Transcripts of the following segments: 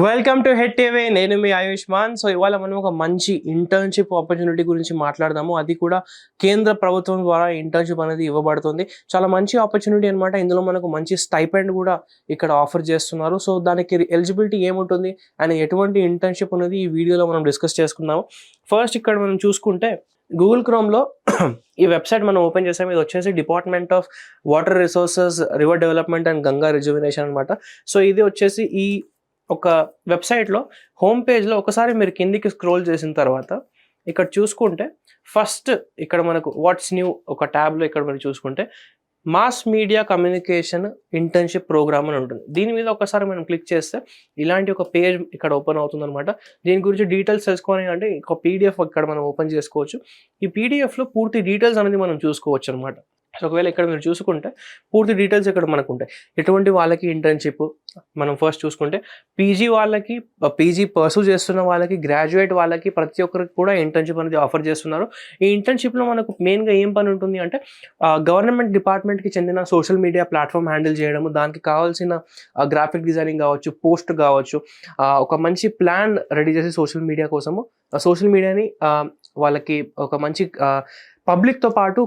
Welcome to head TV నేను మీ Ayushman. So ఇవాళ మనం ఒక మంచి ఇంటర్న్షిప్ ఆపర్చునిటీ గురించి మాట్లాడదాము. అది కూడా కేంద్ర ప్రభుత్వం ద్వారా ఇంటర్న్షిప్ అనేది ఇవ్వబడుతుంది. చాలా మంచి ఆపర్చునిటీ అనమాట ఇందులో మనకు మంచి స్టైపెండ్ కూడా ఇక్కడ ఆఫర్ చేస్తున్నారు. సో దానికి ఎలిజిబిలిటీ ఏముంటుంది? అండ్ ఎటువంటి ఇంటర్న్షిప్ అనేది ఈ వీడియోలో మనం డిస్కస్ చేసుకుందాము. ఫస్ట్ ఇక్కడ మనం చూసుకుంటే గూగుల్ క్రోమ్లో ఈ వెబ్సైట్ మనం ఓపెన్ చేసాం ఇది వచ్చేసి department of water resources river development and Ganga reservation అనమాట సో ఇది వచ్చేసి ఈ ఒక వెబ్సైట్లో హోమ్ పేజ్లో ఒకసారి మీరు కిందికి స్క్రోల్ చేసిన తర్వాత ఇక్కడ చూసుకుంటే ఫస్ట్ ఇక్కడ మనకు వాట్స్ న్యూ ఒక ట్యాబ్లో ఇక్కడ మీరు చూసుకుంటే mass media communication internship program అని ఉంటుంది. దీని మీద ఒకసారి మనం క్లిక్ చేస్తే ఇలాంటి ఒక పేజ్ ఇక్కడ ఓపెన్ అవుతుంది అనమాట దీని గురించి డీటెయిల్స్ తెలుసుకోవాలి అంటే ఒక పీడిఎఫ్ ఇక్కడ మనం ఓపెన్ చేసుకోవచ్చు. ఈ పీడిఎఫ్లో పూర్తి డీటెయిల్స్ అనేది మనం చూసుకోవచ్చు అనమాట సో ఒకవేళ ఇక్కడ మీరు చూసుకుంటే పూర్తి డీటెయిల్స్ ఇక్కడ మనకు ఉంటాయి ఎటువంటి వాళ్ళకి ఇంటర్న్షిప్ మనం ఫస్ట్ చూసుకుంటే పీజీ వాళ్ళకి పీజీ పర్సూ చేస్తున్న వాళ్ళకి గ్రాడ్యుయేట్ వాళ్ళకి ప్రతి ఒక్కరికి కూడా ఇంటర్న్షిప్ అనేది ఆఫర్ చేస్తున్నారు. ఈ ఇంటర్న్షిప్లో మనకు మెయిన్గా ఏం పని ఉంటుంది అంటే గవర్నమెంట్ డిపార్ట్మెంట్కి చెందిన సోషల్ మీడియా ప్లాట్ఫామ్ హ్యాండిల్ చేయడము దానికి కావాల్సిన గ్రాఫిక్ డిజైనింగ్ కావచ్చు పోస్ట్ కావచ్చు ఒక మంచి ప్లాన్ రెడీ చేసి సోషల్ మీడియా కోసము సోషల్ మీడియాని వాళ్ళకి ఒక మంచి పబ్లిక్తో పాటు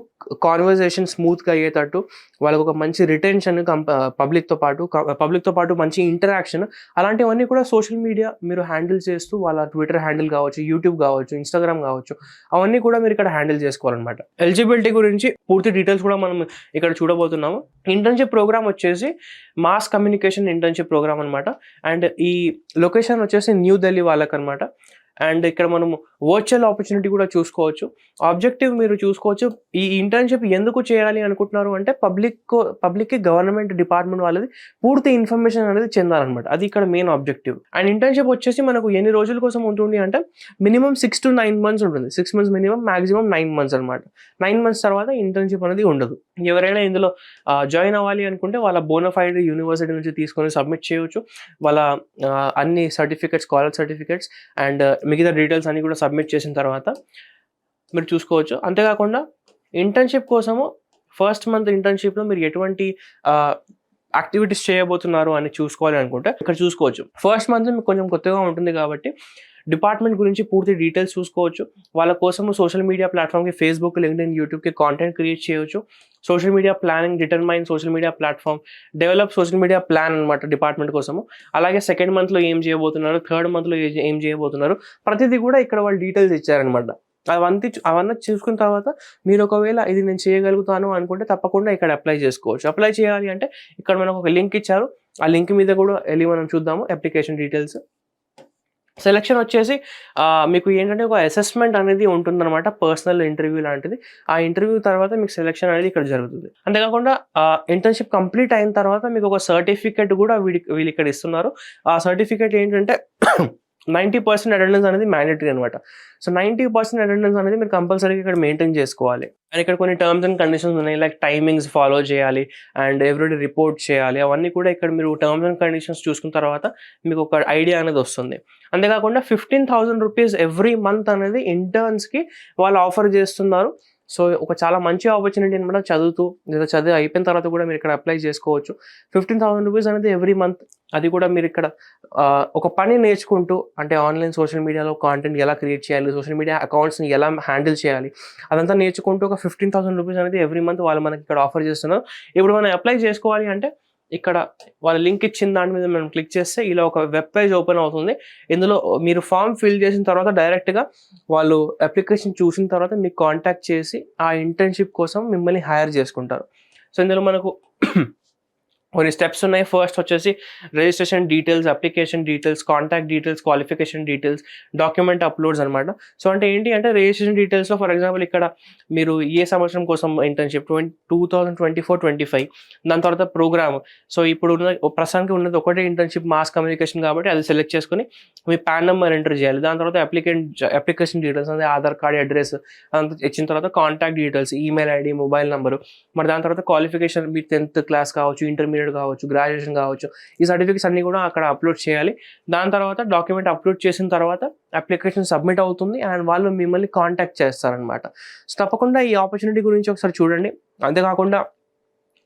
కాన్వర్జేషన్ స్మూత్గా అయ్యేటట్టు వాళ్ళకు ఒక మంచి రిటెన్షన్ పబ్లిక్తో పాటు పబ్లిక్తో పాటు మంచి ఇంటరాక్షన్ అలాంటివన్నీ కూడా సోషల్ మీడియా మీరు హ్యాండిల్ చేస్తూ వాళ్ళ ట్విట్టర్ హ్యాండిల్ కావచ్చు యూట్యూబ్ కావచ్చు ఇన్స్టాగ్రామ్ కావచ్చు అవన్నీ కూడా మీరు ఇక్కడ హ్యాండిల్ చేసుకోవాలన్నమాట. ఎలిజిబిలిటీ గురించి పూర్తి డీటెయిల్స్ కూడా మనం ఇక్కడ చూడబోతున్నాము. ఇంటర్న్షిప్ ప్రోగ్రామ్ వచ్చేసి మాస్ కమ్యూనికేషన్ ఇంటర్న్షిప్ ప్రోగ్రామ్ అనమాట అండ్ ఈ లొకేషన్ వచ్చేసి న్యూ ఢిల్లీ అనమాట అండ్ ఇక్కడ మనము వర్చువల్ ఆపర్చునిటీ కూడా చూసుకోవచ్చు. ఆబ్జెక్టివ్ మీరు చూసుకోవచ్చు. ఈ ఇంటర్న్షిప్ ఎందుకు చేయాలి అనుకుంటున్నారు అంటే పబ్లిక్ పబ్లిక్కి గవర్నమెంట్ డిపార్ట్మెంట్ వాళ్ళది పూర్తి ఇన్ఫర్మేషన్ అనేది చెందాలన్నమాట. అది ఇక్కడ మెయిన్ ఆబ్జెక్టివ్ అండ్ ఇంటర్న్షిప్ వచ్చేసి మనకు ఎన్ని రోజుల కోసం ఉంటుంది అంటే minimum six to nine months ఉంటుంది. Six months minimum maximum nine months అనమాట నైన్ మంత్స్ తర్వాత ఇంటర్న్షిప్ అనేది ఉండదు. ఎవరైనా ఇందులో జాయిన్ అవ్వాలి అనుకుంటే వాళ్ళ బోనఫైడ్ యూనివర్సిటీ నుంచి తీసుకొని సబ్మిట్ చేయవచ్చు వాళ్ళ అన్ని సర్టిఫికెట్స్ కాలేజ్ సర్టిఫికెట్స్ అండ్ మిగతా డీటెయిల్స్ అన్ని కూడా సబ్మిట్ చేసిన తర్వాత మీరు చూసుకోవచ్చు. అంతేకాకుండా ఇంటర్న్షిప్ కోసము ఫస్ట్ మంత్ ఇంటర్న్షిప్లో మీరు ఎటువంటి యాక్టివిటీస్ చేయబోతున్నారు అని చూసుకోవాలి అనుకుంటే ఇక్కడ చూసుకోవచ్చు. ఫస్ట్ మంత్ మీకు కొంచెం కొత్తగా ఉంటుంది కాబట్టి డిపార్ట్మెంట్ గురించి పూర్తి డీటెయిల్స్ చూసుకోవచ్చు. వాళ్ళ కోసం సోషల్ మీడియా ప్లాట్ఫామ్కి ఫేస్బుక్ లింక్డ్ఇన్ యూట్యూబ్కి కాంటెంట్ క్రియేట్ చేయవచ్చు social media planning determine social media platform develop social media plan అనమాట డిపార్ట్మెంట్ కోసము. అలాగే సెకండ్ మంత్లో ఏం చేయబోతున్నారు థర్డ్ మంత్లో ఏం చేయబోతున్నారు ప్రతిదీ కూడా ఇక్కడ వాళ్ళు డీటెయిల్స్ ఇచ్చారనమాట అవన్నీ అవన్నీ చూసుకున్న తర్వాత మీరు ఒకవేళ ఇది నేను చేయగలుగుతాను అనుకుంటే తప్పకుండా ఇక్కడ అప్లై చేసుకోవచ్చు. అప్లై చేయాలి అంటే ఇక్కడ మనకు ఒక లింక్ ఇచ్చారు. ఆ లింక్ మీద కూడా వెళ్ళి మనం చూద్దాము అప్లికేషన్ డీటెయిల్స్ సెలక్షన్ వచ్చేసి మీకు ఏంటంటే ఒక అసెస్మెంట్ అనేది ఉంటుందన్నమాట పర్సనల్ ఇంటర్వ్యూ లాంటిది. ఆ ఇంటర్వ్యూ తర్వాత మీకు సెలెక్షన్ అనేది ఇక్కడ జరుగుతుంది. అంతేకాకుండా ఇంటర్న్షిప్ కంప్లీట్ అయిన తర్వాత మీకు ఒక సర్టిఫికెట్ కూడా వీడి వీళ్ళు ఇక్కడ ఇస్తున్నారు. ఆ సర్టిఫికెట్ ఏంటంటే నైంటీ పర్సెంట్ అటెండెన్స్ అనేది మ్యాండేటరీ అనమాట సో నైంటీ పర్సెంట్ అటెండెన్స్ అనేది మీరు కంపల్సరీగా ఇక్కడ మెయింటైన్ చేసుకోవాలి. అండ్ ఇక్కడ కొన్ని టర్మ్స్ అండ్ కండిషన్స్ ఉన్నాయి లైక్ టైమింగ్స్ ఫాలో చేయాలి అండ్ ఎవ్రీడే రిపోర్ట్ చేయాలి. అవన్నీ కూడా ఇక్కడ మీరు టర్మ్స్ అండ్ కండిషన్స్ చూసుకున్న తర్వాత మీకు ఒక ఐడియా అనేది వస్తుంది. అంతేకాకుండా fifteen thousand rupees every month అనేది ఇంటర్న్స్కి వాళ్ళు ఆఫర్ చేస్తున్నారు. సో ఒక చాలా మంచి ఆపర్చునిటీ అనమాట చదువుతూ లేదా చదివి అయిపోయిన తర్వాత కూడా మీరు ఇక్కడ అప్లై చేసుకోవచ్చు. ఫిఫ్టీన్ థౌసండ్ రూపీస్ అనేది ఎవ్రీ మంత్ అది కూడా మీరు ఇక్కడ ఒక పని నేర్చుకుంటూ అంటే ఆన్లైన్ సోషల్ మీడియాలో కాంటెంట్ ఎలా క్రియేట్ చేయాలి సోషల్ మీడియా అకౌంట్స్ని ఎలా హ్యాండిల్ చేయాలి అదంతా నేర్చుకుంటూ ఒక ఫిఫ్టీన్ థౌసండ్ రూపీస్ అనేది ఎవ్రీ మంత్ వాళ్ళు మనకి ఇక్కడ ఆఫర్ చేస్తున్నారు. ఇప్పుడు మనం అప్లై చేసుకోవాలి అంటే ఇక్కడ వాళ్ళ లింక్ ఇచ్చిన దాని మీద మనం క్లిక్ చేస్తే ఇలా ఒక వెబ్ పేజ్ ఓపెన్ అవుతుంది. ఇందులో మీరు ఫామ్ ఫిల్ చేసిన తర్వాత డైరెక్ట్గా వాళ్ళు అప్లికేషన్ చూసిన తర్వాత మీకు కాంటాక్ట్ చేసి ఆ ఇంటర్న్షిప్ కోసం మిమ్మల్ని హైర్ చేసుకుంటారు. సో ఇందులో మనకు కొన్ని స్టెప్స్ ఉన్నాయి. ఫస్ట్ వచ్చేసి registration details application details contact details qualification details document uploads అనమాట సో అంటే ఏంటి అంటే రిజిస్ట్రేషన్ డీటెయిల్స్లో ఫర్ ఎగ్జాంపుల్ ఇక్కడ మీరు ఏ సంవత్సరం కోసం internship twenty two thousand twenty four twenty five దాని తర్వాత ప్రోగ్రామ్ సో ఇప్పుడు ఉన్న ప్రస్తుతానికి ఉన్నది ఒకటే ఇంటర్న్షిప్ మాస్ కమ్యూనికేషన్ కాబట్టి అది సెలెక్ట్ చేసుకుని మీ పాన్ నెంబర్ ఎంటర్ చేయాలి. దాని తర్వాత అప్లికెంట్ అప్లికేషన్ డీటెయిల్స్ అంటే ఆధార్ కార్డ్ అడ్రస్ అదంతా ఇచ్చిన తర్వాత contact details email ID mobile number మరి దాని తర్వాత క్వాలిఫికేషన్ మీ టెన్త్ క్లాస్ కావచ్చు ఇంటర్మీడియట్ కావచ్చు గ్రాడ్యుయేషన్ కావచ్చు ఈ సర్టిఫికేట్స్ అన్ని కూడా అక్కడ అప్లోడ్ చేయాలి. దాని తర్వాత డాక్యుమెంట్ అప్లోడ్ చేసిన తర్వాత అప్లికేషన్ సబ్మిట్ అవుతుంది అండ్ వాళ్ళు మిమ్మల్ని కాంటాక్ట్ చేస్తారనమాట సో తప్పకుండా ఈ ఆపర్చునిటీ గురించి ఒకసారి చూడండి. అంతేకాకుండా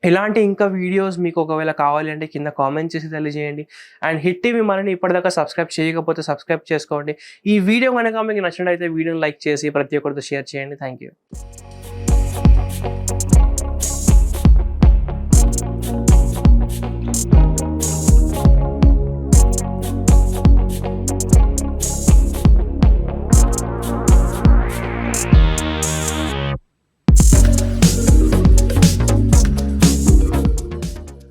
ఇలాంటి ఇంకా వీడియోస్ మీకు ఒకవేళ కావాలి అంటే కింద కామెంట్ చేసి తెలియజేయండి. అండ్ హిట్ టీవీ మనని ఇప్పటిదాకా సబ్స్క్రైబ్ చేయకపోతే సబ్స్క్రైబ్ చేసుకోండి. ఈ వీడియో కనుక మీకు నచ్చినట్లయితే వీడియోని లైక్ చేసి ప్రతి ఒక్కరితో షేర్ చేయండి. Thank you